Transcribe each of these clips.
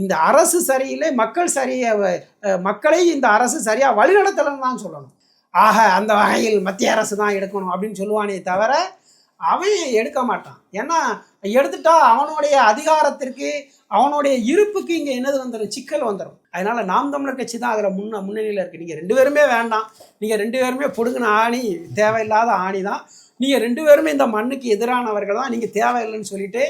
இந்த அரசு சரியில்லை மக்கள் சரியை மக்களை இந்த அரசு சரியாக வழிநடத்தலைன்னு தான் சொல்லணும். ஆக அந்த வகையில் மத்திய அரசு தான் எடுக்கணும் அப்படின்னு சொல்லுவானே தவிர அவன் எடுக்க மாட்டான். ஏன்னா எடுத்துட்டா அவனுடைய அதிகாரத்திற்கு அவனுடைய இருப்புக்கு இங்கே என்னது வந்துடும் சிக்கல் வந்துடும் அதனால் நாம் தமிழர் கட்சி தான் அதில் முன்ன முன்னணியில் இருக்குது நீங்கள் ரெண்டு பேருமே வேண்டாம். நீங்கள் ரெண்டு பேருமே பொடுங்கின ஆணி தேவையில்லாத ஆணி தான் நீங்கள் ரெண்டு பேருமே இந்த மண்ணுக்கு எதிரானவர்கள் தான். நீங்கள் தேவையில்லைன்னு சொல்லிட்டு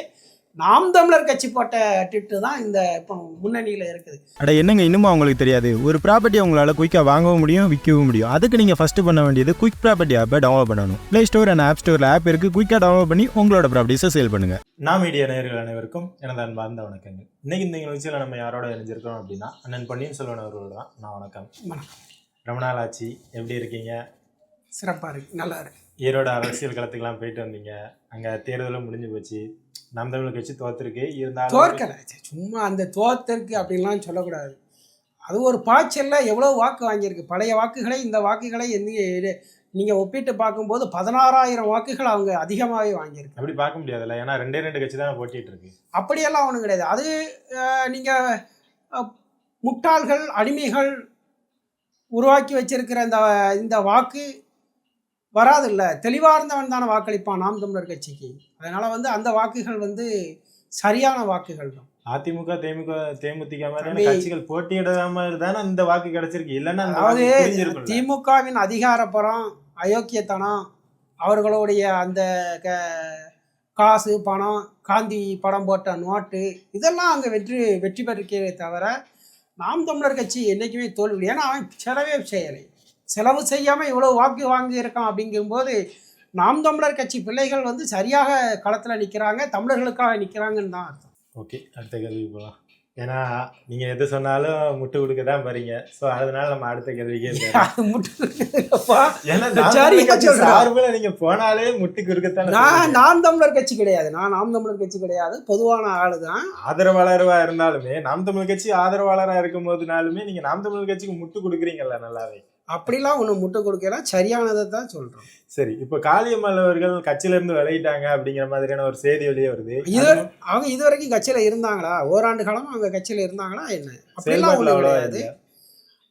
நாம் தமிழர் கட்சி போட்ட டிட்டு தான் இந்த இப்போ முன்னணியில் இருக்குது. அட என்னங்க இன்னும் அவங்களுக்கு தெரியாது? ஒரு ப்ராப்பர்ட்டி உங்களால் குயிக்காக வாங்கவும் முடியும் விற்கவும் முடியும். அதுக்கு நீங்கள் ஃபஸ்ட்டு பண்ண வேண்டியது குயிக் ப்ராப்பர்ட்டி ஆப்பை டவுன்லோட் பண்ணணும். ப்ளே ஸ்டோர் அண்ட் ஆப் ஸ்டோரில் ஆப் இருக்குது குயிக்காக டவுன்லோட் பண்ணி உங்களோட ப்ராப்பர்ட்டிஸை சேல் பண்ணுங்கள் நான் மீடியா நேயர்கள் அனைவருக்கும் எனது அன்பார்ந்த வணக்கங்கள். இன்னைக்கு இந்த நிகழ்ச்சியில் நம்ம யாரோட இணைஞ்சிருக்கோம் அப்படின்னா அண்ணன் பொன்னியின் செல்வன் அவர்களோட தான் நான் வணக்கம். ரொம்ப நாள் ஆச்சு. எப்படி இருக்கீங்க? சிறப்பாக இருக்குது நல்லா இருக்கு. ஈரோடு அரசியல் களத்துக்குலாம் போயிட்டு வந்தீங்க. அங்கே தேர்தலும் முடிஞ்சு போச்சு. நம் தமிழ் கட்சி தோத்துருக்கு. இருந்தாலும் தோற்கலை. சும்மா அந்த தோத்திருக்கு அப்படின்லாம் சொல்லக்கூடாது. அது ஒரு பாய்ச்சல்ல எவ்வளோ வாக்கு வாங்கியிருக்கு. பழைய வாக்குகளை இந்த வாக்குகளை எந்த நீங்கள் ஒப்பிட்டு பார்க்கும்போது பதினாறாயிரம் வாக்குகள் அவங்க அதிகமாகவே வாங்கியிருக்கு. அப்படி பார்க்க முடியாதுல்ல. ஏன்னா ரெண்டே ரெண்டு கட்சி தானே போட்டிட்டு இருக்கு அப்படியெல்லாம் ஒன்றும் கிடையாது. அது நீங்கள் முட்டாள்கள் அடிமைகள் உருவாக்கி வச்சிருக்கிற இந்த இந்த வாக்கு வராதில்ல. தெளிவாக இருந்தவன் தானே வாக்களிப்பான் நாம் தமிழர் கட்சிக்கு. அதனால் வந்து அந்த வாக்குகள் வந்து சரியான வாக்குகள் தான். அதிமுக தேமுக தேமுதிக தம்பி. கட்சிகள் போட்டியிடாம தானே இந்த வாக்கு கிடைச்சிருக்கு. இல்லைன்னா அதாவது. திமுகவின் அதிகாரப்புறம் அயோக்கியத்தனம் அவர்களுடைய அந்த க காசு பணம் காந்தி படம் போட்ட நோட்டு இதெல்லாம் அங்கே வெற்றி வெற்றி பெற்றிருக்கே தவிர நாம் தமிழர் கட்சி என்றைக்குமே தோல்வி ஏன்னா அவன் செலவே செய்யலை. செலவு செய்யாமல் இவ்வளோ வாக்கு வாங்கி இருக்கான் அப்படிங்கும்போது நாம் தமிழர் கட்சி பிள்ளைகள் வந்து சரியாக களத்தில் நிற்கிறாங்க தமிழர்களுக்காக நிற்கிறாங்கன்னு தான் அர்த்தம். ஓகே அடுத்த கேள்வி போகலாம் ஏன்னா நீங்க எது சொன்னாலும் முட்டு கொடுக்க தான் போறீங்க. ஸோ அதனால நம்ம அடுத்த கேள்விக்கே முட்டு. சார்புல நீங்க போனாலே முட்டி குறுக்கத்தானே நான். நாம் தமிழர் கட்சி கிடையாது. நான் நாம் தமிழர் கட்சி கிடையாது. பொதுவான ஆளு தான் ஆதரவாளரா இருந்தாலுமே நாம் தமிழ் கட்சி ஆதரவாளரா இருக்கும் போதுனாலுமே நீங்க நாம் தமிழ் கட்சிக்கு முட்டு கொடுக்குறீங்கல்ல நல்லாவே. அப்படிலாம் ஒன்று முட்டை கொடுக்கல சரியானதை தான் சொல்கிறோம் சரி இப்ப காளியம்மாள் அவர்கள் கட்சியில இருந்து விலகிட்டாங்க அப்படிங்கிற மாதிரியான ஒரு செய்தி வெளியே வருது. இது அவங்க இது வரைக்கும் கட்சியில் இருந்தாங்களா? ஓராண்டு காலமாக அவங்க கட்சியில் இருந்தாங்களா என்ன? அப்படிலாம் ஒன்றும் கிடையாது.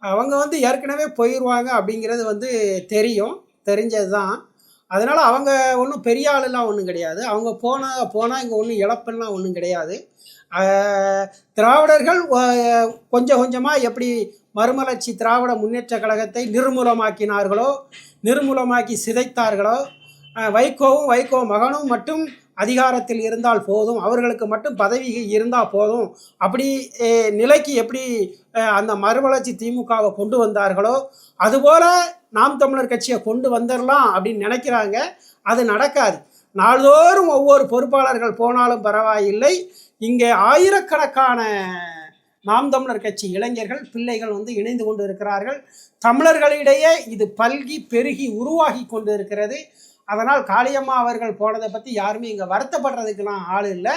அவங்க வந்து ஏற்கனவே போயிடுவாங்க அப்படிங்கிறது வந்து தெரியும். தெரிஞ்சது தான் அதனால் அவங்க ஒன்றும் பெரிய ஆளுலாம் ஒன்றும் கிடையாது. அவங்க போனால் போனால் இங்கே ஒன்றும் இழப்பெல்லாம் ஒன்றும் கிடையாது. திராவிடர்கள் கொஞ்சம் கொஞ்சமாக எப்படி மறுமலர்ச்சி திராவிட முன்னேற்ற கழகத்தை நிர்மூலமாக்கினார்களோ நிர்மூலமாக்கி சிதைத்தார்களோ வைகோவும் வைகோ மகனும் மட்டும் அதிகாரத்தில் இருந்தால் போதும் அவர்களுக்கு மட்டும் பதவி இருந்தால் போதும். அப்படி நிலைக்கு எப்படி அந்த மறுமலர்ச்சி திமுகவை கொண்டு வந்தார்களோ அதுபோல் நாம் தமிழர் கட்சியை கொண்டு வந்துடலாம் அப்படின்னு நினைக்கிறாங்க. அது நடக்காது. நாள்தோறும் ஒவ்வொரு பொறுப்பாளர்கள் போனாலும் பரவாயில்லை. இங்கே ஆயிரக்கணக்கான நாம் தமிழர் கட்சி இளைஞர்கள் பிள்ளைகள் வந்து இணைந்து கொண்டு இருக்கிறார்கள். தமிழர்களிடையே இது பல்கி பெருகி உருவாகி கொண்டு இருக்கிறது. அதனால் காளியம்மா அவர்கள் போனதை பற்றி யாருமே இங்கே வருத்தப்படுறதுக்கெல்லாம் ஆள் இல்லை.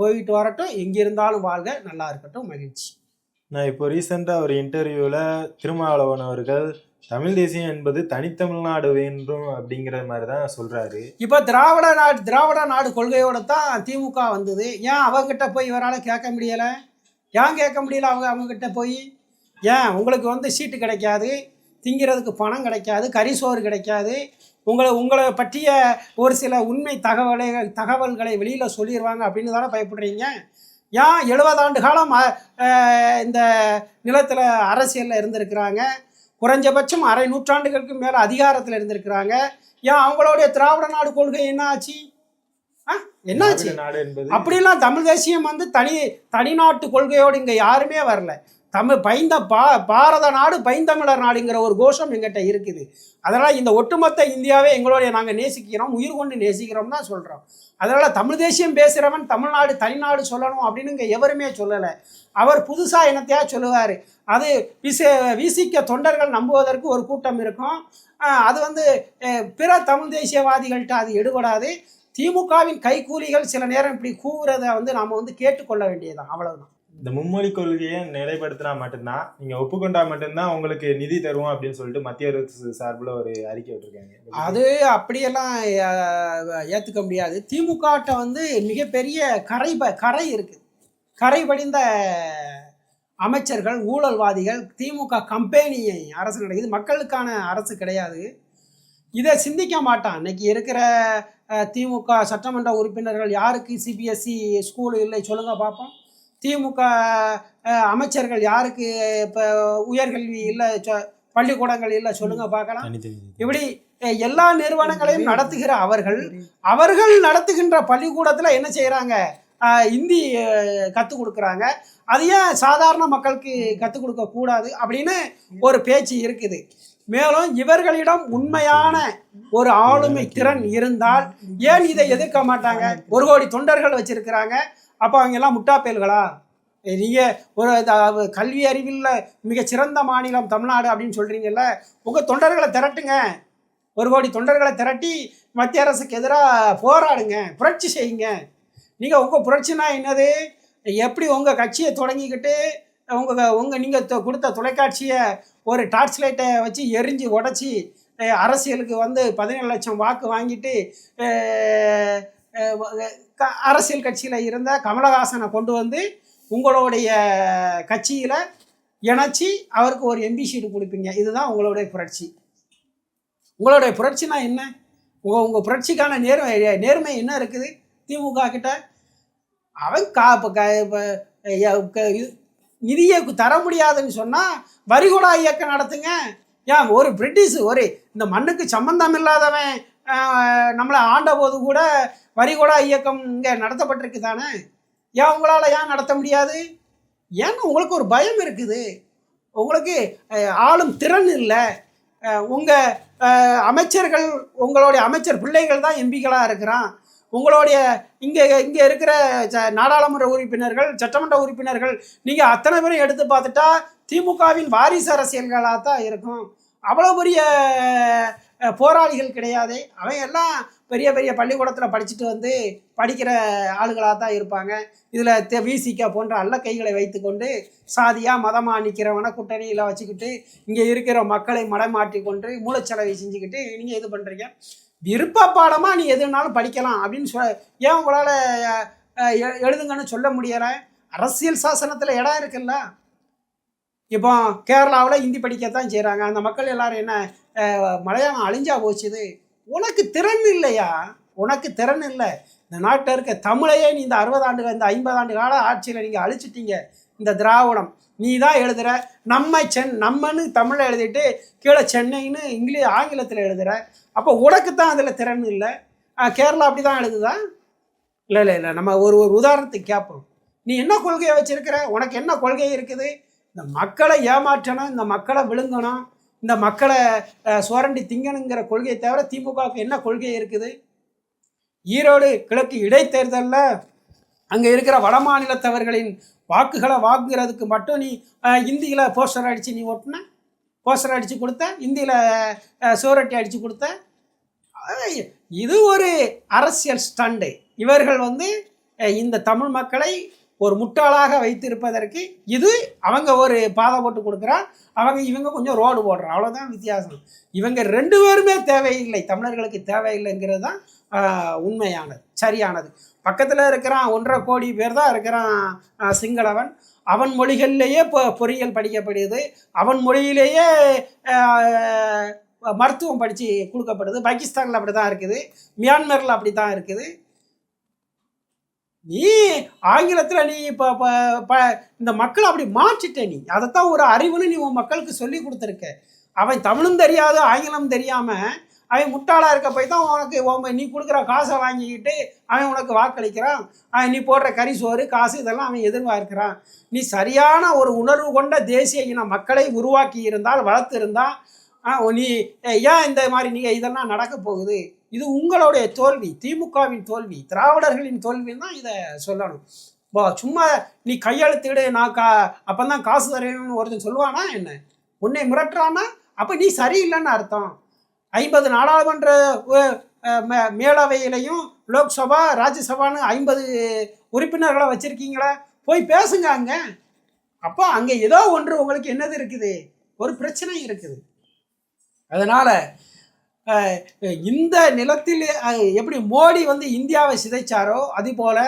போயிட்டு வரட்டும். எங்கே இருந்தாலும் வாழ்க. நல்லா இருக்கட்டும். மகிழ்ச்சி. நான் இப்போ ரீசெண்டா ஒரு இன்டர்வியூல திருமாவளவன் அவர்கள் தமிழ் தேசியம் என்பது தனித்தமிழ்நாடு வேண்டும் அப்படிங்கிற மாதிரி தான் சொல்றாரு. இப்போ திராவிட நாடு திராவிட நாடு கொள்கையோட தான் திமுக வந்தது. ஏன் அவங்ககிட்ட போய் இவரால் கேட்க முடியலை? ஏன் கேட்க முடியல அவங்க அவங்கக்கிட்ட போய்? ஏன்? உங்களுக்கு வந்து சீட்டு கிடைக்காது. திங்கிறதுக்கு பணம் கிடைக்காது. கரிசோறு கிடைக்காது. உங்களை உங்களை பற்றிய ஒரு சில உண்மை தகவலை தகவல்களை வெளியில் சொல்லிடுவாங்க அப்படின்னு தானே பயப்படுறீங்க? ஏன் எழுபது ஆண்டு காலம் இந்த நிலத்தில் அரசியலில் இருந்திருக்கிறாங்க? குறைஞ்சபட்சம் அரை நூற்றாண்டுகளுக்கு மேலே அதிகாரத்தில் இருந்திருக்கிறாங்க. ஏன் அவங்களுடைய திராவிட நாடு கொள்கை என்ன ஆச்சு? ஆ என்னாச்சு அப்படிலாம் தமிழ் தேசியம் வந்து தனி தனிநாட்டு கொள்கையோடு இங்கே யாருமே வரல. தமிழ் பைந்த பா பாரத நாடு பைந்தமிழர் நாடுங்கிற ஒரு கோஷம் எங்கிட்ட இருக்குது. அதனால் இந்த ஒட்டுமொத்த இந்தியாவே எங்களுடைய நாங்கள் நேசிக்கிறோம் உயிர் கொண்டு நேசிக்கிறோம் தான் சொல்கிறோம் அதனால் தமிழ் தேசியம் பேசுகிறவன் தமிழ்நாடு தனிநாடு சொல்லணும் அப்படின்னு இங்கே எவருமே சொல்லலை. அவர் புதுசாக என்னத்தையா சொல்லுவார்? அது விச வீசிக்க தொண்டர்கள் நம்புவதற்கு ஒரு கூட்டம் இருக்கும். அது வந்து பிற தமிழ் தேசியவாதிகள்கிட்ட அது எடுபடாது. திமுகவின் கைக்கூலிகள் சில நேரம் இப்படி கூவுறதை வந்து நாம் வந்து கேட்டுக்கொள்ள வேண்டியதுதான். அவ்வளவுதான். இந்த மும்மொழி கொள்கையை நிலைப்படுத்தினா மட்டும்தான் நீங்க ஒப்புக்கொண்டா மட்டும்தான் உங்களுக்கு நிதி தருவோம் அப்படின்னு சொல்லிட்டு மத்திய அரசு சார்பில் ஒரு அறிக்கை விட்டுருக்காங்க. அது அப்படியெல்லாம் ஏற்றுக்க ஏத்துக்க முடியாது. திமுகட்ட வந்து மிகப்பெரிய கரை ப- கரை இருக்குது கரை படிந்த அமைச்சர்கள் ஊழல்வாதிகள் திமுக கம்பெனியை அரசு கிடையாது. மக்களுக்கான அரசு கிடையாது. இதை சிந்திக்க மாட்டான். இன்னைக்கு இருக்கிற திமுக சட்டமன்ற உறுப்பினர்கள் யாருக்கு சிபிஎஸ்சி ஸ்கூல் இல்லை சொல்லுங்க பார்ப்போம் திமுக அமைச்சர்கள் யாருக்கு இப்போ உயர்கல்வி இல்லை சொ- பள்ளிக்கூடங்கள் இல்லை சொல்லுங்க பார்க்கலாம் இப்படி எல்லா நிறுவனங்களையும் நடத்துகிற அவர்கள் அவர்கள் நடத்துகின்ற பள்ளிக்கூடத்தில் என்ன செய்கிறாங்க இந்தி கற்றுக் கொடுக்குறாங்க. அது ஏன் சாதாரண மக்களுக்கு கற்றுக் கொடுக்க கூடாது அப்படின்னு ஒரு பேச்சு இருக்குது. மேலும் இவர்களிடம் உண்மையான ஒரு ஆளுமை திறன் இருந்தால் ஏன் இதை எதிர்க்க மாட்டாங்க? ஒரு கோடி தொண்டர்கள் வச்சிருக்கிறாங்க. அப்போ அவங்க எல்லாம் முட்டாப்பேல்களா? நீங்கள் ஒரு கல்வி அறிவில் மிகச் சிறந்த மாநிலம் தமிழ்நாடு அப்படின்னு சொல்கிறீங்கல்ல உங்கள் தொண்டர்களை திரட்டுங்க. ஒரு கோடி தொண்டர்களை திரட்டி மத்திய அரசுக்கு எதிராக போராடுங்க புரட்சி செய்யுங்க. நீங்கள் உங்கள் புரட்சினா என்னது? எப்படி உங்கள் கட்சியை தொடங்கிக்கிட்டு உங்கள் உங்கள் நீங்கள் கொடுத்த தொலைக்காட்சியை ஒரு டார்ச் லைட்டை வச்சு எரிஞ்சு உடச்சி அரசியலுக்கு வந்து பதினேழு லட்சம் வாக்கு வாங்கிட்டு அரசியல் கட்சியில் இருந்த கமலஹாசனை கொண்டு வந்து உங்களுடைய கட்சியில் இணைச்சி அவருக்கு ஒரு எம்பி சீட்டு கொடுப்பீங்க. இதுதான் உங்களுடைய புரட்சி. உங்களுடைய புரட்சினா என்ன? உங்கள் உங்கள் புரட்சிக்கான நேர்மை நேர்மை என்ன இருக்குது? திமுக கிட்ட அவன் கா இப்போ இப்போ நிதியை தர முடியாதுன்னு சொன்னால் வரிகுடா இயக்கம் நடத்துங்க. ஏன் ஒரு பிரிட்டிஷ் ஒரு இந்த மண்ணுக்கு சம்பந்தம் இல்லாதவன் நம்மளை ஆண்ட போது கூட வரிகொடா இயக்கம் இங்கே நடத்தப்பட்டிருக்கு தானே? ஏன் உங்களால் ஏன் நடத்த முடியாது? ஏன்னா உங்களுக்கு ஒரு பயம் இருக்குது? உங்களுக்கு ஆளும் திறன் இல்லை. உங்கள் அமைச்சர்கள் உங்களுடைய அமைச்சர் பிள்ளைகள் தான் எம்பிக்களாக இருக்கிறான். உங்களுடைய இங்கே இங்கே இருக்கிற ச- நாடாளுமன்ற உறுப்பினர்கள் சட்டமன்ற உறுப்பினர்கள் நீங்கள் அத்தனை பேரும் எடுத்து பார்த்துட்டா திமுகவின் வாரிசு அரசியல்களாக தான் இருக்கும். அவ்வளோ பெரிய போராளிகள் கிடையாது. அவங்க எல்லாம் பெரிய பெரிய பள்ளிக்கூடத்தில் படிச்சுட்டு வந்து படிக்கிற ஆளுகளாக தான் இருப்பாங்க. இதில் விசிக போன்ற அல்ல கைகளை வைத்துக்கொண்டு சாதியாக மதமாக நிற்கிறவனை கூட்டணியில் வச்சுக்கிட்டு இங்கே இருக்கிற மக்களை மடமாட்டி கொண்டு மூளைச்சலவை செஞ்சுக்கிட்டு நீங்கள் இது பண்ணுறீங்க விருப்ப பாடமாக நீ எதுனாலும் படிக்கலாம் அப்படின்னு சொல்ல ஏன் உங்களால் எழுதுங்கன்னு சொல்ல முடியற அரசியல் சாசனத்தில் இடம் இருக்குல்ல? இப்போ கேரளாவில் ஹிந்தி படிக்கத்தான் செய்கிறாங்க அந்த மக்கள் எல்லாரும் என்ன மலையாளம் அழிஞ்சா போச்சுது? உனக்கு திறன் இல்லையா? உனக்கு திறன் இல்லை. இந்த நாட்டில் இருக்க தமிழையே நீ இந்த அறுபது ஆண்டுகள் இந்த ஐம்பது ஆண்டு கால ஆட்சியில் நீங்கள் அழிச்சிட்டீங்க. இந்த திராவிடம். நீ தான் எழுதுகிற நம்ம சென் நம்மன்னு தமிழில் எழுதிட்டு கீழே சென்னைன்னு இங்கிலீஷ் ஆங்கிலத்தில் எழுதுகிற அப்போ உனக்கு தான் அதில் திறன் இல்லை. கேரளா அப்படி தான் எழுதுதா இல்லை இல்லை இல்லை நம்ம ஒரு ஒரு உதாரணத்துக்கு கேட்போம். நீ என்ன கொள்கையை வச்சுருக்கிற? உனக்கு என்ன கொள்கை இருக்குது? இந்த மக்களை ஏமாற்றணும் இந்த மக்களை விழுங்கணும் இந்த மக்களை சுரண்டி திங்கணுங்கிற கொள்கையை தவிர திமுகவுக்கு என்ன கொள்கை இருக்குது? ஈரோடு கிழக்கு இடைத்தேர்தலில் அங்கே இருக்கிற வட மாநிலத்தவர்களின் வாக்குகளை வாங்குறதுக்கு மட்டும் நீ இந்தியில் போஸ்டர் அடித்து நீ ஓட்டுன போஸ்டர் அடித்து கொடுத்தேன். இந்தியில் சுவரட்டி அடித்து கொடுத்தேன். இது ஒரு அரசியல் ஸ்டண்டு. இவர்கள் வந்து இந்த தமிழ் மக்களை ஒரு முட்டாளாக வைத்திருப்பதற்கு இது அவங்க ஒரு பாதை போட்டு கொடுக்குறா அவங்க இவங்க கொஞ்சம் ரோடு போடுறா அவ்வளோதான் வித்தியாசம். இவங்க ரெண்டு பேருமே தேவையில்லை. தமிழர்களுக்கு தேவையில்லைங்கிறது தான் உண்மையானது சரியானது. பக்கத்தில் இருக்கிறான் ஒன்றரை கோடி பேர் தான் இருக்கிறான் சிங்களவன். அவன் மொழிகள்லேயே பொ பொறியியல் படிக்கப்படுது. அவன் மொழியிலேயே மருத்துவம் படித்து கொடுக்கப்படுது. பாகிஸ்தானில் அப்படி தான் இருக்குது. மியான்மரில் அப்படி தான் இருக்குது. நீ ஆங்கிலத்தில் நீ இப்போ இப்போ இந்த மக்களை அப்படி மாற்றிட்ட நீ. அதைத்தான் ஒரு அறிவுன்னு நீ உன் மக்களுக்கு சொல்லி கொடுத்துருக்க. அவன் தமிழும் தெரியாது ஆங்கிலம் தெரியாமல் அவன் முட்டாளாக இருக்க போய் தான் உனக்கு உன் நீ கொடுக்குற காசை வாங்கிக்கிட்டு அவன் உனக்கு வாக்களிக்கிறான். அவன் நீ போடுற கறி சோறு காசு இதெல்லாம் அவன் எதிர்பார்க்கிறான். நீ சரியான ஒரு உணர்வு கொண்ட தேசிய இன மக்களை உருவாக்கி இருந்தால் வளர்த்து இருந்தால் நீ ஏன் இந்த மாதிரி நீங்கள் இதெல்லாம் நடக்க போகுது? இது உங்களுடைய தோல்வி திமுகவின் தோல்வி திராவிடர்களின் தோல்வின்னு தான் இதை சொல்லணும். இப்போ சும்மா நீ கையெழுத்திடு நான் கா அப்போ தான் காசு தரேன்னு ஒருத்தன் சொல்லுவானா என்ன? உன்னை மிரட்டுறானா அப்போ நீ சரியில்லைன்னு அர்த்தம். ஐம்பது நாடாளுமன்ற மே- மேலவையிலையும் லோக்சபா ராஜ்யசபான்னு ஐம்பது உறுப்பினர்களை வச்சுருக்கீங்களா? போய் பேசுங்க அங்கே. அப்போ அங்கே ஏதோ ஒன்று உங்களுக்கு என்னது இருக்குது? ஒரு பிரச்சனை இருக்குது. அதனால் இந்த நிலத்தில் எப்படி மோடி வந்து இந்தியாவை சிதைச்சாரோ அதுபோல்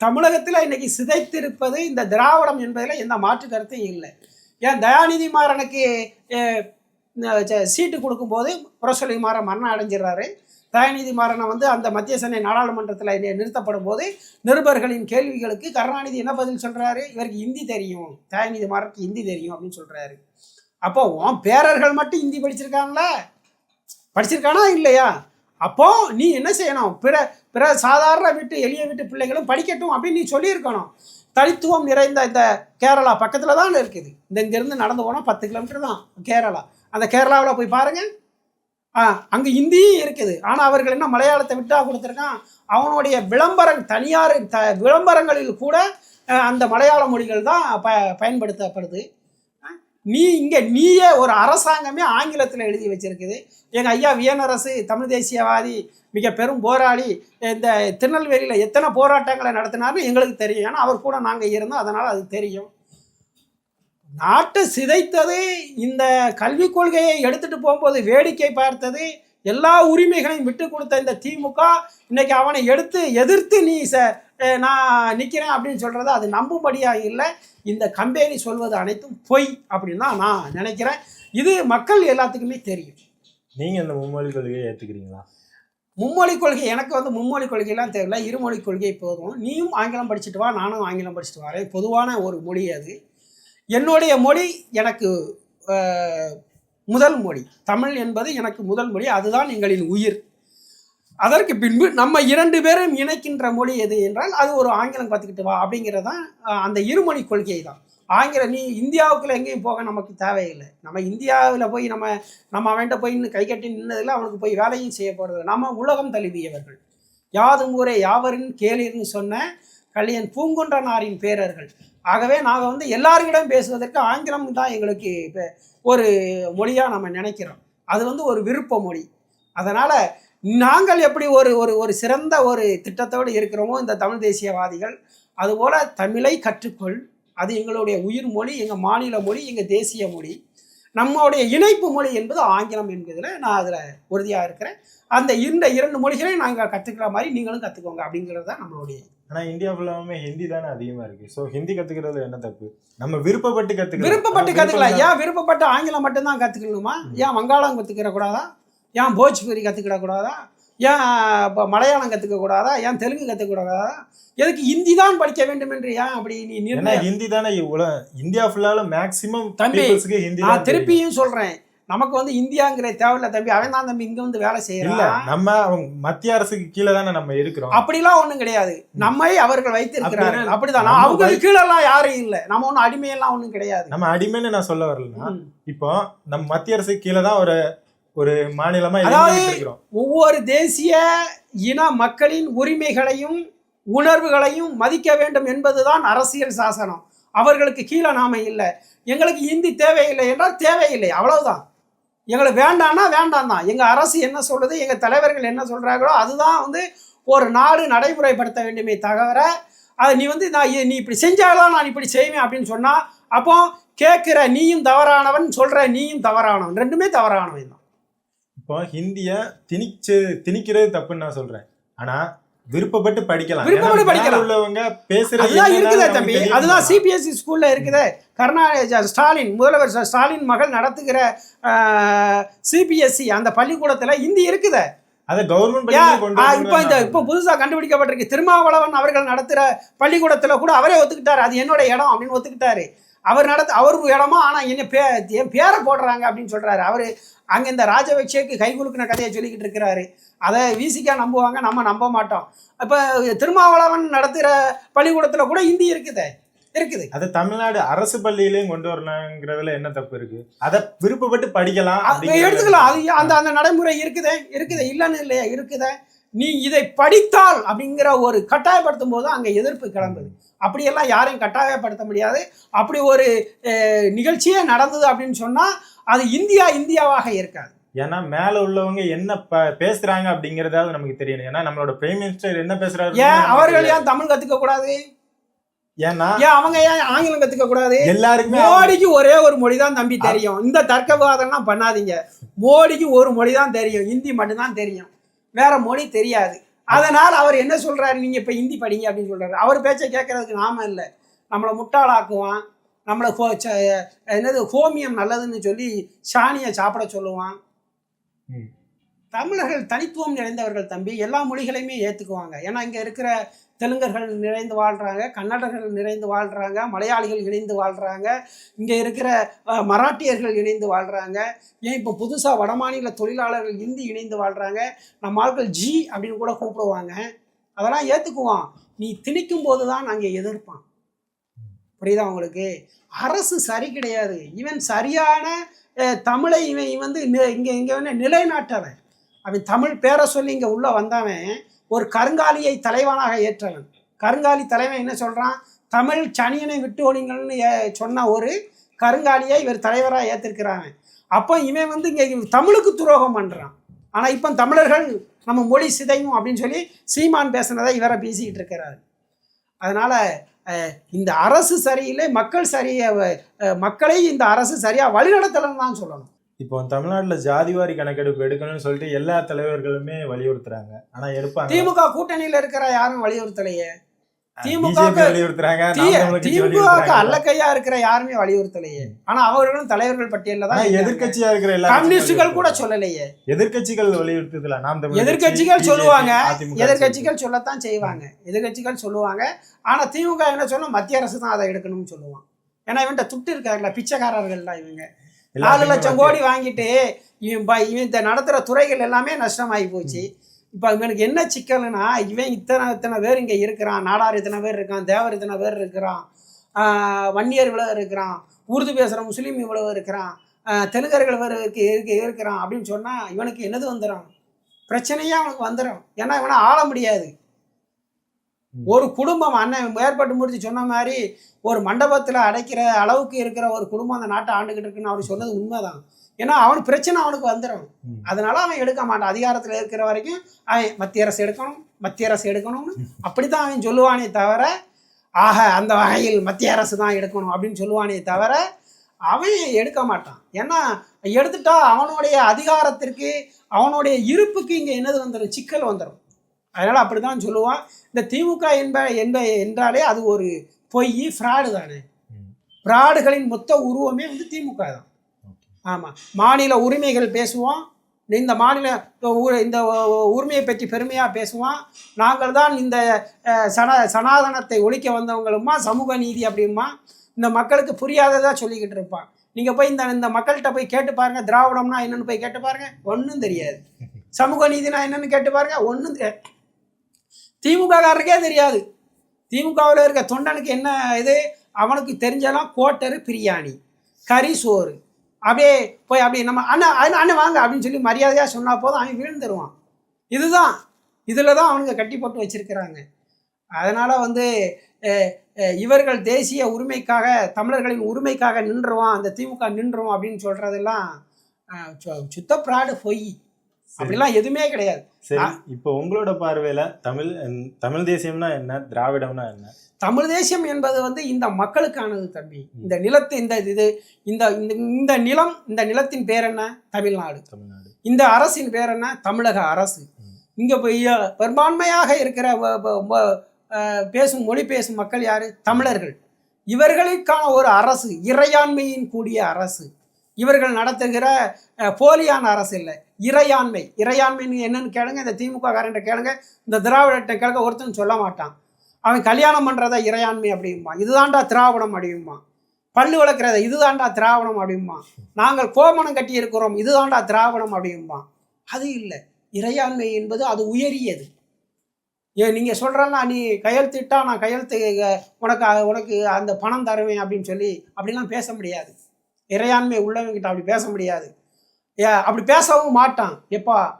தமிழகத்தில் இன்னைக்கு சிதைத்திருப்பது இந்த திராவிடம் என்பதில் எந்த மாற்று கருத்தும் இல்லை. ஏன் தயாநிதி மாறனுக்கு சீட்டு கொடுக்கும்போது புரசொலி மாற மரணம் அடைஞ்சிடுறாரு. தயாநிதி மாறனை வந்து அந்த மத்திய சென்னை நாடாளுமன்றத்தில் நிறுத்தப்படும் போது நிருபர்களின் கேள்விகளுக்கு கருணாநிதி என்ன பதில் சொல்கிறாரு இவருக்கு ஹிந்தி தெரியும். தயாநிதி மாறனுக்கு ஹிந்தி தெரியும் அப்படின்னு சொல்கிறாரு அப்போ உன் பேரர்கள் மட்டும் ஹிந்தி படிச்சிருக்காங்களா? படிச்சிருக்கானா இல்லையா? அப்போ நீ என்ன செய்யணும்? பிற பிற சாதாரண வீட்டு எளிய வீட்டு பிள்ளைகளும் படிக்கட்டும் அப்படின்னு நீ சொல்லியிருக்கணும். தனித்துவம் நிறைந்த இந்த கேரளா பக்கத்தில் தான் இருக்குது. இந்த இங்கேருந்து நடந்து போனால் பத்து கிலோமீட்டர் தான் கேரளா. அந்த கேரளாவில் போய் பாருங்கள் ஆ அங்கே ஹிந்தியும் இருக்குது. ஆனால் அவர்கள் என்ன மலையாளத்தை விட்டா கொடுத்துருக்கான்? அவனுடைய விளம்பரம் தனியார் த விளம்பரங்களில் கூட அந்த மலையாள மொழிகள் தான் ப பயன்படுத்தப்படுது. நீ இங்கே நீயே ஒரு அரசாங்கமே ஆங்கிலத்தில் எழுதி வச்சிருக்குது. எங்கள் ஐயா வியனரசு தமிழ் தேசியவாதி மிக பெரும் போராளி இந்த திருநெல்வேலியில் எத்தனை போராட்டங்களை நடத்தினார்னு எங்களுக்கு தெரியும். ஏன்னா அவர் கூட நாங்கள் இருந்தோம். அதனால் அது தெரியும். நாட்டை சிதைத்தது இந்த கல்விக் கொள்கையை எடுத்துட்டு போகும்போது வேடிக்கை பார்த்தது எல்லா உரிமைகளையும் விட்டு கொடுத்த இந்த திமுக இன்னைக்கு அவனை எடுத்து எதிர்த்து நீ ச நான் நிற்கிறேன் அப்படின்னு சொல்றது அது நம்பும்படியாக இல்லை. இந்த கம்பெனி சொல்வது அனைத்தும் பொய் அப்படின்னு தான் நான் நினைக்கிறேன். இது மக்கள் எல்லாத்துக்குமே தெரியும். நீங்க இந்த மும்மொழி கொள்கையை ஏத்துக்கிறீங்களா? மும்மொழி கொள்கை எனக்கு வந்து மும்மொழி கொள்கையெல்லாம் தேவையில்ல இருமொழி கொள்கை போதும். நீயும் ஆங்கிலம் படிச்சுட்டு வா நானும் ஆங்கிலம் படிச்சுட்டு வரேன். பொதுவான ஒரு மொழி அது. என்னுடைய மொழி எனக்கு முதல் மொழி. தமிழ் என்பது எனக்கு முதல் மொழி. அதுதான் எங்களின் உயிர். அதற்கு பின்பு நம்ம இரண்டு பேரும் இணைக்கின்ற மொழி எது என்றால் அது ஒரு ஆங்கிலம் கற்றுக்கிட்டு வா அப்படிங்கிறது தான் அந்த இருமொழி கொள்கை தான். ஆங்கிலம் நீ இந்தியாவுக்குள்ள எங்கேயும் போக நமக்கு தேவையில்லை. நம்ம இந்தியாவில் போய் நம்ம நம்ம அவன்கிட்ட போய் இன்னும் கை கட்டி நின்னதில் அவனுக்கு போய் வேலையும் செய்ய போகிறது நம்ம உலகம் தழுவியவர்கள். யாதும் ஊரே யாவரின் கேளிர்னு சொன்ன கலியன் பூங்குன்றனாரின் பேரர்கள். ஆகவே நாங்கள் வந்து எல்லாருக்கிடம் பேசுவதற்கு ஆங்கிலம் தான் எங்களுக்கு இப்போ ஒரு மொழியாக நம்ம நினைக்கிறோம். அது வந்து ஒரு விருப்ப மொழி. அதனால் நாங்கள் எப்படி ஒரு ஒரு ஒரு சிறந்த ஒரு திட்டத்தோடு இருக்கிறோமோ இந்த தமிழ் தேசியவாதிகள் அதுபோல் தமிழை கற்றுக்கொள். அது எங்களுடைய உயிர் மொழி எங்கள் மாநில மொழி எங்கள் தேசிய மொழி. நம்மளுடைய இணைப்பு மொழி என்பது ஆங்கிலம் என்பதில் நான் அதில் உறுதியாக இருக்கிறேன். அந்த இந்த இரண்டு மொழிகளையும் நாங்கள் கற்றுக்கிற மாதிரி நீங்களும் கற்றுக்கோங்க அப்படிங்கிறது தான் நம்மளுடைய ஆனா இந்தியா ஃபுல்லாவுமே ஹிந்தி தானே அதிகமா இருக்கு. சோ ஹிந்தி கத்துக்கிறதுல என்ன தப்பு? நம்ம விருப்பப்பட்டு கத்துக்கலாம் விருப்பப்பட்டு விருப்பம் ஏன் விருப்பப்பட்டு ஆங்கிலம் மட்டும்தான் கற்றுக்கணுமா ஏன் வங்காளம் கற்றுக்கிற கூடாதா? ஏன் போஜ்பூரி கற்றுக்கிட கூடாதா? ஏன் இப்போ மலையாளம் கற்றுக்க கூடாதா? ஏன் தெலுங்கு கற்றுக்க கூடாதா? எதுக்கு ஹிந்தி தான் படிக்க வேண்டும் என்று ஏன் அப்படி நீ நிர்ணயம் ஹிந்தி தானே உல- இந்தியா ஃபுல்லால மேக்சிமம் பீப்புள்ஸ்க்கு ஹிந்தி நான். திருப்பியும் சொல்கிறேன் நமக்கு வந்து இந்தியாங்கிற தேவையில்ல தம்பி. அவன் தான் தம்பி. இங்கே வந்து வேலை செய்யறான் நம்ம அவங்க மத்திய அரசுக்கு கீழே தானே நம்ம இருக்கிறோம். அப்படிலாம் ஒண்ணும் கிடையாது. நம்மை அவர்கள் வைத்திருக்கிறார்கள். அப்படின்னா அப்படிதான். அவங்களுக்கு கீழெல்லாம் யாரும் இல்லை. நம்ம ஒன்றும் அடிமையெல்லாம் ஒன்றும் கிடையாது. நம்ம அடிமைன்னு நான் சொல்ல வரலன்னா. இப்போ நம்ம மத்திய அரசுக்கு கீழே தான் ஒரு ஒரு மாநிலமா அதாவது ஒவ்வொரு தேசிய இன மக்களின் உரிமைகளையும் உணர்வுகளையும் மதிக்க வேண்டும் என்பதுதான் அரசியல் சாசனம். அவர்களுக்கு கீழே நாம இல்லை. எங்களுக்கு இந்தி தேவையில்லை என்றால் தேவையில்லை. அவ்வளவுதான். எங்களுக்கு வேண்டான்னா வேண்டாம் தான் எங்கள் அரசு என்ன சொல்லுது எங்கள் தலைவர்கள் என்ன சொல்கிறாங்களோ அதுதான் வந்து ஒரு நாடு நடைமுறைப்படுத்த வேண்டுமே தவிர அதை நீ வந்து நான் நீ இப்படி செஞ்சால்தான் நான் இப்படி செய்வேன் அப்படின்னு சொன்னால் அப்போ கேட்குற நீயும் தவறானவன் சொல்கிற நீயும் தவறானவன். ரெண்டுமே தவறானவன் தான் இப்போ ஹிந்தியை திணிச்சு திணிக்கிறது தப்புன்னு நான் சொல்கிறேன் ஆனால் விருப்பப்பட்டு படிக்கலாம். விருப்பப்பட்டு படிக்கலாம். உள்ளவங்க பேசுறது இருக்குதே தம்பி. அதுதான் சிபிஎஸ்சி ஸ்கூல்ல இருக்குதே. கருணாநிதி ஸ்டாலின் முதல்வர் ஸ்ட- ஸ்டாலின் மகள் நடத்துகிற சிபிஎஸ்சி அந்த பள்ளிக்கூடத்துல இந்தி இருக்குதே. அத கவர்மெண்ட் இப்போ இந்த இப்போ புதுசா கண்டுபிடிக்கப்பட்டிருக்கு. திருமாவளவன் அவர்கள் நடத்துகிற பள்ளிக்கூடத்துல கூட அவரே ஒத்துக்கிட்டாரு. அது என்னோட இடம் அப்படின்னு ஒத்துக்கிட்டாரு. அவர் நடத்த அவர் இடமா ஆனா என்ன பே என் பேரை போடுறாங்க அப்படின்னு சொல்றாரு. அவரு அங்க இந்த ராஜபக்சேக்கு கை குலுக்கின கதையை சொல்லிக்கிட்டு இருக்கிறாரு. அதை வீசிக்கா நம்புவாங்க நம்ம நம்ப மாட்டோம். இப்போ திருமாவளவன் நடத்துகிற பள்ளிக்கூடத்துல கூட இந்தி இருக்குதே இருக்குது. அது தமிழ்நாடு அரசு பள்ளியிலயும் கொண்டு வரலாங்கிறதுல என்ன தப்பு இருக்கு? அத விருப்பப்பட்டு படிக்கலாம் எடுத்துக்கலாம். அது அந்த அந்த நடைமுறை இருக்குதே இருக்குதே. இல்லைன்னு இல்லையா இருக்குதே. நீ இதை படித்தால் அப்படிங்கிற ஒரு கட்டாயப்படுத்தும் போது அங்கே எதிர்ப்பு கிளம்புது. அப்படியெல்லாம் யாரையும் கட்டாயப்படுத்த முடியாது. அப்படி ஒரு நிகழ்ச்சியே நடந்தது அப்படின்னு சொன்னால் அது இந்தியா இந்தியாவாக இருக்காது. ஏன்னா மேல உள்ளவங்க என்ன பேசுறாங்க அப்படிங்கறதாவது நமக்கு தெரியணும். ஏன்னா நம்மளோட பிரைம் மினிஸ்டர் என்ன பேசுறாரு ஏன் அவர்கள் ஏன் தமிழ் கற்றுக்க கூடாது? ஏன்னா ஏன் அவங்க ஏன் ஆங்கிலம் கற்றுக்க கூடாது? எல்லாருக்குமே மோடிக்கு ஒரே ஒரு மொழி தான் தம்பி தெரியும். இந்த தர்க்கவாதம்லாம் பண்ணாதீங்க. மோடிக்கு ஒரு மொழி தான் தெரியும். ஹிந்தி மட்டும்தான் தெரியும். வேற மொழி தெரியாது. அதனால் அவர் என்ன சொல்றாரு? நீங்க இப்ப ஹிந்தி படிங்க அப்படின்னு சொல்றாரு. அவர் பேச்சை கேட்கறதுக்கு நாம இல்லை. நம்மளை முட்டாளாக்குவான். நம்மளை ஹோ- என்னது ஹோமியம் நல்லதுன்னு சொல்லி சாணியை சாப்பிட சொல்லுவான். தமிழர்கள் தனித்துவம் நிறைந்தவர்கள் தம்பி. எல்லா மொழிகளையுமே ஏற்றுக்குவாங்க ஏன்னா இங்கே இருக்கிற தெலுங்கர்கள் நிறைந்து வாழ்கிறாங்க கன்னடர்கள் நிறைந்து வாழ்கிறாங்க மலையாளிகள் இணைந்து வாழ்கிறாங்க இங்கே இருக்கிற மராட்டியர்கள் இணைந்து வாழ்கிறாங்க ஏன் இப்போ புதுசாக வடமாநில தொழிலாளர்கள் இந்தி இணைந்து வாழ்கிறாங்க நம்ம ஆட்கள் ஜி அப்படின்னு கூட கூப்பிடுவாங்க. அதெல்லாம் ஏற்றுக்குவான் நீ திணிக்கும் போது தான் நாங்கள் எதிர்ப்பான். புரியுதா உங்களுக்கு? அரசு சரி கிடையாது. இவன் சரியான தமிழை இவன் வந்து இங்கே இங்கே வந்து நிலைநாட்டவன். அவன் தமிழ் பேரை சொல்லி இங்கே உள்ளே வந்தவன் ஒரு கருங்காலியை தலைவனாக ஏற்றவன். கருங்காலி தலைவன் என்ன சொல்கிறான் தமிழ் சனியனை விட்டு ஒழிங்கள்னு ஏ- சொன்ன ஒரு கருங்காலியை இவர் தலைவராக ஏற்றிருக்கிறாங்க அப்போ இவன் வந்து இங்கே தமிழுக்கு துரோகம் பண்ணுறான் ஆனால் இப்போ தமிழர்கள் நம்ம மொழி சிதையும் அப்படின்னு சொல்லி சீமான் பேசுனதை இவரை பேசிக்கிட்டு இருக்கிறாரு. அதனால் இந்த அரசு சரியில்லை மக்கள் சரியை மக்களை இந்த அரசு சரியாக வழிநடத்தலைன்னு தான் சொல்லணும். இப்போ தமிழ்நாட்டுல ஜாதிவாரி கணக்கெடுப்பு எடுக்கணும்னு சொல்லிட்டு எல்லா தலைவர்களுமே வலியுறுத்துறாங்க. ஆனா எடுப்பாங்க திமுக கூட்டணியில் இருக்கிற யாரும் வலியுறுத்தலையே? திமுக வலியுறுத்துறாங்க திமுக. அல்லக்கையா இருக்கிற யாருமே வலியுறுத்தலையே. ஆனா அவர்களும் தலைவர்கள் பட்டியலில் ஆனா தான் இருக்காங்க. எதிர்க்கட்சியா இருக்கிற எல்லா கம்யூனிஸ்டுகள் கூட சொல்லலையே. எதிர்க்கட்சிகள் வலியுறுத்துதுல? நாம் கட்சி, சொல்லுவாங்க. எதிர்க்கட்சிகள் சொல்லத்தான் செய்வாங்க. எதிர்க்கட்சிகள் சொல்லுவாங்க. ஆனா திமுக என்ன சொல்லும்? மத்திய அரசு தான் அதை எடுக்கணும்னு சொல்லுவான். ஏன்னா இவன்ட்ட துட்டு இருக்காருல்ல பிச்சைக்காரர்கள்லாம் இவங்க. நாலு லட்சம் கோடி வாங்கிட்டு இவன் இவன் இந்த நடத்துகிற துறைகள் எல்லாமே நஷ்டமாகி போச்சு. இப்போ இவனுக்கு என்ன சிக்கல்னா இவன் இத்தனை இத்தனை பேர் இங்கே இருக்கிறான். நாடார் இத்தனை பேர் இருக்கான்? தேவர் இத்தனை பேர் இருக்கிறான்? வன்னியர் இவ்வளோ இருக்கிறான். உருது பேசுகிற முஸ்லீம் இவ்வளோ இருக்கிறான். தெலுங்கர்கள் இவ்வளோ இருக்கு இருக்கு இருக்கிறான் அப்படின்னு சொன்னால் இவனுக்கு என்னது வந்துடும் பிரச்சனையே அவனுக்கு வந்துடும் ஏன்னா இவனை ஆள முடியாது. ஒரு குடும்பம் அண்ணன் ஏற்பட்டு முடிச்சு சொன்ன மாதிரி ஒரு மண்டபத்தில் அடைக்கிற அளவுக்கு இருக்கிற ஒரு குடும்பம் அந்த நாட்டை ஆண்டுகிட்டு இருக்குன்னு அவர் சொன்னது உண்மைதான். ஏன்னா அவனுக்கு பிரச்சனை அவனுக்கு வந்துடும். அதனால அவன் எடுக்க மாட்டான். அதிகாரத்தில் இருக்கிற வரைக்கும் அவன் மத்திய அரசு எடுக்கணும் மத்திய அரசு எடுக்கணும்னு அப்படித்தான் அவன் சொல்லுவானே தவிர ஆக அந்த வகையில் மத்திய அரசு தான் எடுக்கணும் அப்படின்னு சொல்லுவானே தவிர அவன் எடுக்க மாட்டான். ஏன்னா எடுத்துட்டா அவனுடைய அதிகாரத்திற்கு அவனுடைய இருப்புக்கு இங்கே என்னது வந்துடும் சிக்கல் வந்துடும் அதனால் அப்படி தான் சொல்லுவான். இந்த திமுக என்ப என்ப என்றாலே அது ஒரு பொய் ஃப்ராடு தானே. ஃப்ராடுகளின் மொத்த உருவமே வந்து திமுக தான். ஆமாம் மாநில உரிமைகள் பேசுவோம். இந்த மாநில இந்த உரிமையை பற்றி பெருமையாக பேசுவோம். நாங்கள் தான் இந்த சன சனாதனத்தை ஒழிக்க வந்தவங்களுமா சமூக நீதி அப்படிமா இந்த மக்களுக்கு புரியாததாக சொல்லிக்கிட்டு இருப்பான் நீங்கள் போய் இந்த இந்த மக்கள்கிட்ட போய் கேட்டு பாருங்கள் திராவிடம்னா என்னென்னு போய் கேட்டு பாருங்கள் ஒன்றும் தெரியாது. சமூக நீதினா என்னென்னு கேட்டு பாருங்கள் ஒன்றும் தெரியாது திமுககாரருக்கே தெரியாது. திமுகவில் இருக்க தொண்டனுக்கு என்ன இது? அவனுக்கு தெரிஞ்செல்லாம் கோட்டரு பிரியாணி. கறி சோறு. அப்படியே போய் அப்படியே நம்ம அண்ணன் அண்ணன் வாங்க அப்படின்னு சொல்லி மரியாதையாக சொன்னால் போதும் அவன் வீழ்ந்துருவான் இதுதான். இதில் தான் அவனுங்க கட்டி போட்டு வச்சுருக்கிறாங்க. அதனால் வந்து இவர்கள் தேசிய உரிமைக்காக தமிழர்களின் உரிமைக்காக நின்றுவான் அந்த திமுக நின்றுவான் அப்படின்னு சொல்கிறதெல்லாம் சுத்த பிராடு பொய். அப்படிலாம் எதுவுமே கிடையாது. சரி இப்போ உங்களோட பார்வையில தமிழ் தமிழ் தேசியம்னா என்ன? திராவிடம்னா என்ன? தமிழ் தேசியம் என்பது வந்து இந்த மக்களுக்கானது தம்பி. இந்த நிலத்து இந்த இது இந்த இந்த- நிலம் இந்த நிலத்தின் பேர் என்ன? தமிழ்நாடு. தமிழ்நாடு. இந்த அரசின் பேர் என்ன? தமிழக அரசு. இங்கே பெரும்பான்மையாக இருக்கிற பேசும் மொழி பேசும் மக்கள் யாரு? தமிழர்கள். இவர்களுக்கான ஒரு அரசு இறையாண்மையின் கூடிய அரசு. இவர்கள் நடத்துகிற போலியான அரசு இல்லை. இறையாண்மை. இறையாண்மைன்னு என்னன்னு கேளுங்க இந்த திமுக காரன்ட்ட கேளுங்க இந்த திராவிடத்தை கேளுங்க ஒருத்தன் சொல்ல மாட்டான். அவன் கல்யாணம் பண்ணுறத இறையாண்மை அப்படிம்பான் இதுதான்டா திராவிடம் அப்படிம்பான் பல்லு வளர்க்குறத இதுதான்டா திராவிடம் அப்படிம்பான் நாங்கள் கோமணம் கட்டி இருக்கிறோம் இதுதான்டா திராவிடம் அப்படிம்பான் அது இல்லை. இறையாண்மை என்பது அது உயரியது. ஏ நீங்கள் சொல்கிறலாம் நீ கையெழுத்திட்டா நான் கையெழுத்து உனக்கு உனக்கு அந்த பணம் தருவேன் அப்படின்னு சொல்லி அப்படிலாம் பேச முடியாது. இறையாண்மை உள்ளவங்கிட்ட அப்படி பேச முடியாது. ஏ அப்படி பேசவும் மாட்டான். எப்பா?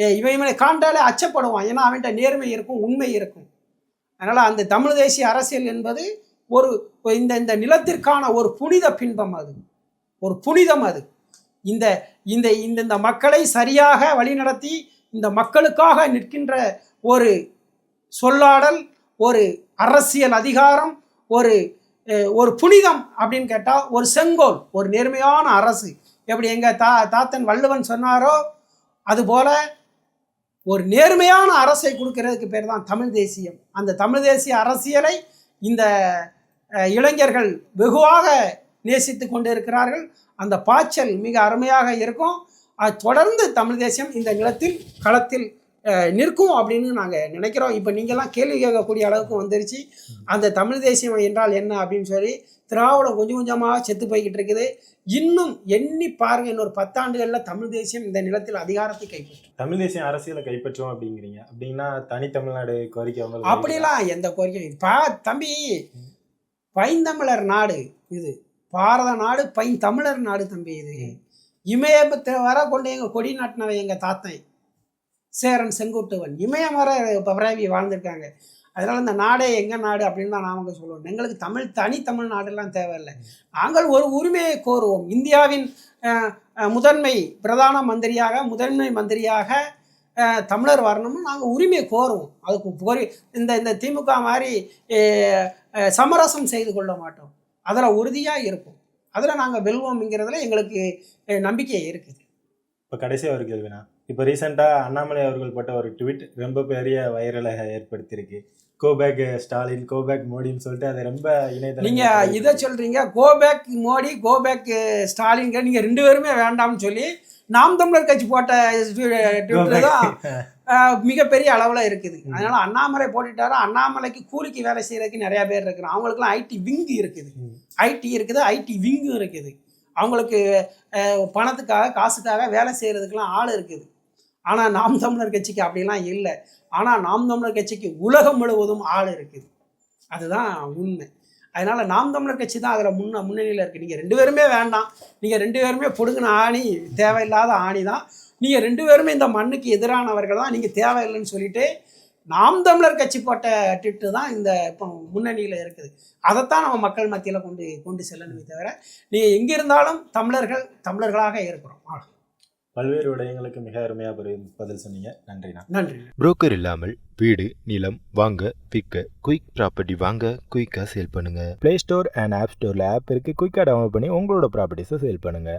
ஏ இவன் இவனை காண்டாலே அச்சப்படுவான். ஏன்னா அவன்கிட்ட நேர்மை இருக்கும் உண்மை இருக்கும். அதனால் அந்த தமிழ் தேசிய அரசியல் என்பது ஒரு இந்த இந்த நிலத்திற்கான ஒரு புனித பின்பம் அது. ஒரு புனிதம் அது. இந்த இந்த இந்த இந்த மக்களை சரியாக வழிநடத்தி இந்த மக்களுக்காக நிற்கின்ற ஒரு சொல்லாடல் ஒரு அரசியல் அதிகாரம் ஒரு ஒரு புனிதம் அப்படின்னு கேட்டால் ஒரு செங்கோல் ஒரு நேர்மையான அரசு. எப்படி எங்கள் தா தாத்தன் வள்ளுவன் சொன்னாரோ அதுபோல் ஒரு நேர்மையான அரசை கொடுக்கறதுக்கு பேர் தான் தமிழ் தேசியம். அந்த தமிழ் தேசிய அரசியலை இந்த இளைஞர்கள் வெகுவாக நேசித்து கொண்டு இருக்கிறார்கள் அந்த பாய்ச்சல் மிக அருமையாக இருக்கும். அது தொடர்ந்து தமிழ் தேசியம் இந்த நிலத்தில் களத்தில் நிற்கும் அப்படின்னு நாங்கள் நினைக்கிறோம். இப்போ நீங்கள்லாம் கேள்வி கேட்கக்கூடிய அளவுக்கு வந்துருச்சு. அந்த தமிழ் தேசியம் என்றால் என்ன அப்படின்னு சொல்லி திராவிடம் கொஞ்சம் கொஞ்சமாக செத்து போய்கிட்டு இருக்குது. இன்னும் எண்ணி பாருங்க இன்னொரு பத்தாண்டுகளில் தமிழ் தேசியம் இந்த நிலத்தில் அதிகாரத்தை கைப்பற்றும். தமிழ் தேசிய அரசியலை கைப்பற்றுவோம் அப்படிங்கிறீங்க. அப்படின்னா தனி தமிழ்நாடு கோரிக்கை அப்படிலாம் எந்த கோரிக்கையும் பா தம்பி பைந்தமிழர் நாடு இது. பாரத நாடு பைந்தமிழர் நாடு தம்பி இது. இமயத்தை வர கொண்டு எங்கள் கொடி நாட்டினவன் எங்கள் தாத்தன். சேரன் செங்குட்டுவன். இமயமர வர பிறவி வாழ்ந்திருக்காங்க. அதனால் இந்த நாடே எங்கள் நாடு அப்படின்னு தான் நாமங்க சொல்லுவோம். எங்களுக்கு தமிழ் தனி தமிழ் நாடெல்லாம் தேவையில்லை. நாங்கள் ஒரு உரிமையை கோருவோம். இந்தியாவின் முதன்மை பிரதான மந்திரியாக முதன்மை மந்திரியாக தமிழர் வரணும்னு நாங்கள் உரிமையை கோருவோம். அதுக்கு கோரி இந்த இந்த திமுக மாதிரி சமரசம் செய்து கொள்ள மாட்டோம். அதில் உறுதியாக இருக்கும் அதில் நாங்கள் வெல்வோம்ங்கிறதுல எங்களுக்கு நம்பிக்கை இருக்குது. இப்போ கடைசியாக ஒரு கேள்வினா இப்போ ரீசெண்டாக அண்ணாமலை அவர்கள் போட்ட ஒரு ட்வீட் ரொம்ப பெரிய வைரலை ஏற்படுத்தியிருக்கு. கோபேக் ஸ்டாலின் கோபேக் மோடின்னு சொல்லிட்டு அதை ரொம்ப இணையதளம் நீங்க இதை சொல்றீங்க கோபேக் மோடி கோபேக் ஸ்டாலின் நீங்க ரெண்டு பேருமே வேண்டாம்னு சொல்லி நாம் தமிழர் கட்சி போட்ட ட்விட்டர் தான் மிகப்பெரிய அளவில் இருக்குது. அதனால அண்ணாமலை போட்டுட்டாரு அண்ணாமலைக்கு கூலிக்கு வேலை செய்யறதுக்கு நிறைய பேர் இருக்கிறாங்க. அவங்களுக்குலாம் ஐடி விங்கு இருக்குது. ஐடி இருக்குது ஐடி விங்கும் இருக்குது. அவங்களுக்கு பணத்துக்காக காசுக்காக வேலை செய்யறதுக்கெல்லாம் ஆள் இருக்குது. ஆனால் நாம் தமிழர் கட்சிக்கு அப்படிலாம் இல்லை. ஆனால் நாம் தமிழர் கட்சிக்கு உலகம் முழுவதும் ஆள் இருக்குது. அதுதான் உண்மை. அதனால் நாம் தமிழர் கட்சி தான் அதில் முன்ன முன்னணியில் இருக்குது நீங்கள் ரெண்டு பேருமே வேண்டாம். நீங்கள் ரெண்டு பேருமே பொடுங்கின ஆணி தேவையில்லாத ஆணி தான். நீங்கள் ரெண்டு பேருமே இந்த மண்ணுக்கு எதிரானவர்கள் தான். நீங்கள் தேவையில்லைன்னு சொல்லிட்டு நாம் தமிழர் கட்சி போட்ட டிட்டு தான் இந்த இப்போ முன்னணியில் இருக்குது. அதைத்தான் நம்ம மக்கள் மத்தியில் கொண்டு கொண்டு செல்லணுமே தவிர நீங்கள் எங்கே இருந்தாலும் தமிழர்கள் தமிழர்களாக இருக்கிறோம். ஆகும் பல்வேறு விடயங்களுக்கு மிக அருமையாக பதில் பதில் சொன்னீங்க. நன்றிண்ணா. நன்றி புரோக்கர் இல்லாமல் வீடு நிலம் வாங்க விற்க குயிக் ப்ராப்பர்ட்டி வாங்க குயிக்காக சேல் பண்ணுங்க. ப்ளே ஸ்டோர் அண்ட் ஆப் ஸ்டோரில் ஆப் இருக்குது குயிக்காக டவுன்லோட் பண்ணி உங்களோட ப்ராப்பர்ட்டிஸை சேல் பண்ணுங்கள்